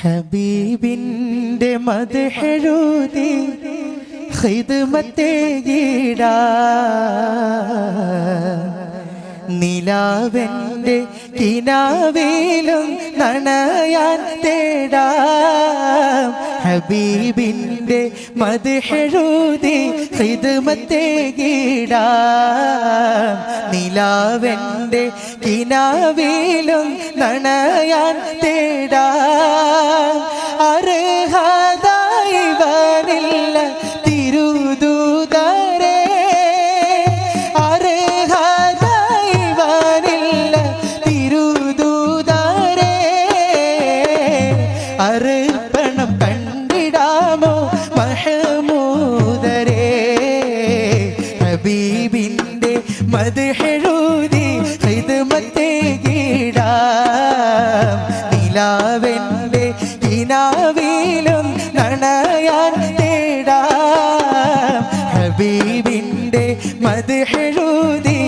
ഹബീബിന്റെ മതഹെഴുതി ഹിദ്മത്തെ ഗീടാ നിലാവെന്റെ കിനാവേലും നണയാൻ തേടാം. ഹബീബിന്റെ മതഹെഴുതി ഹിതമത്തെ നിലാവെന്റെ കിനാവേലും നണയാൻ തേടാം. തിരുദൂതരേ. അർപ്പണം കണ്ടിടാമോ മഹമൂദരേ. ഹബീബിന്റെ മദ്ഹെഴുതി ഹിദ്മത്തെ ഗീടാം. നിലാവെന്റെ കിനാവിലും നണയാൻ തേടാം. ഹബീബിന്റെ മദ്ഹെഴുതി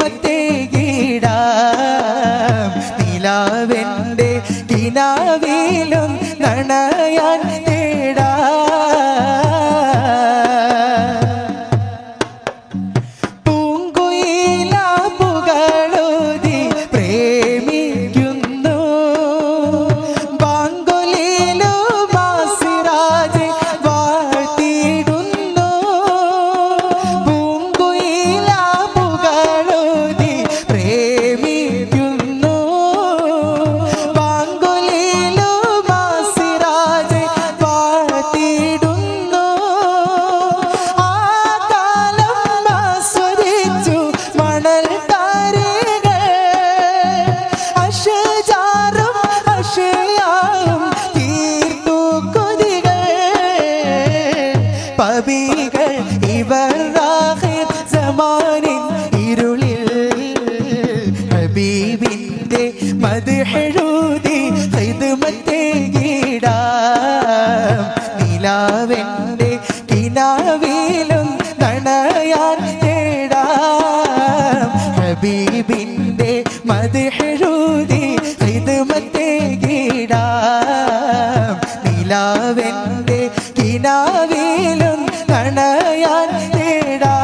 മത്തേ കീടാം നിലാവെന്റെ കിനാവിലും നണയാൻ തേടാം ಬೇಡ പവികൾ ഇവർ സമാനിൻ ഇരുളിൽ ഹബീബിന്റെ മദ്ഹെഴുതി ഹിദ്മത്തെ ഗീടാം നിലാവെന്റെ കിനാവിലും നണയാൻ തേടാം. ഹബീബിന്റെ മദ്ഹെഴുതി ഹിദ്മത്തെ ഗീടാം നിലാവെന്റെ കിനാവിലും നണയാൻ തേടാം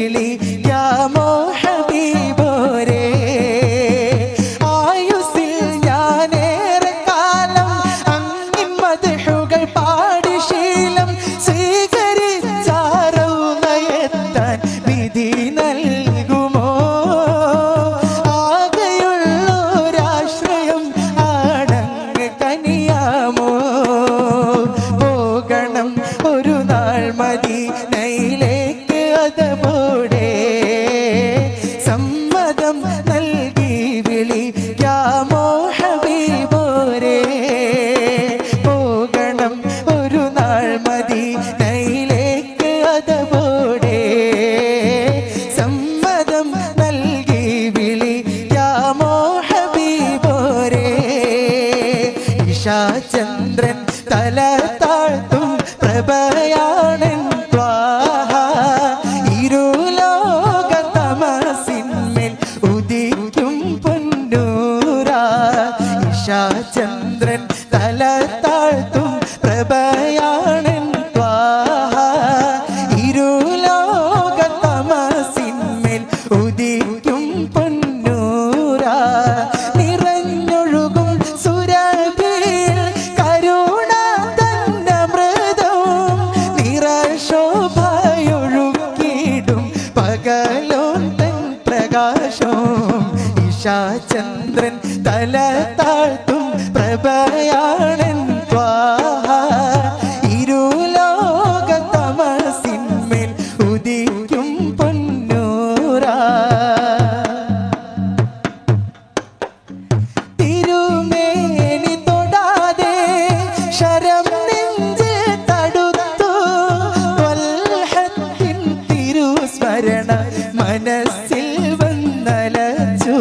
വിളി കൂടെ മേൽ ഉദിക്കും പൊന്നൂര നിറഞ്ഞൊഴുകും സുരഭിൽ കരുണ തന്ന മൃദവും നിറശോഭയൊഴുക്കിടും പകലും തൻ പ്രകാശവും. ഇഷാചന്ദ്രൻ തല താഴ്ത്തും പ്രഭയാണ് നിലച്ചു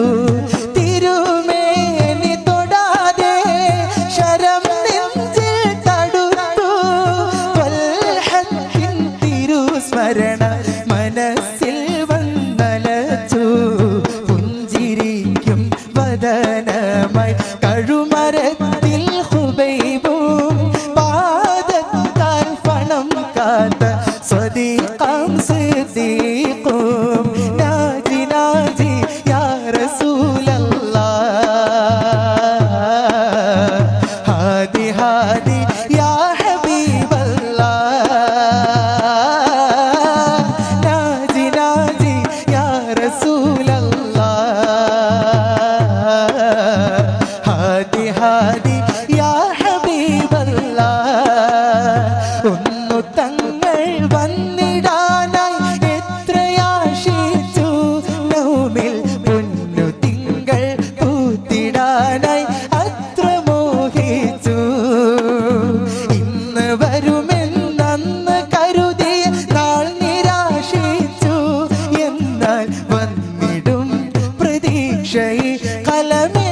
شيء قلمي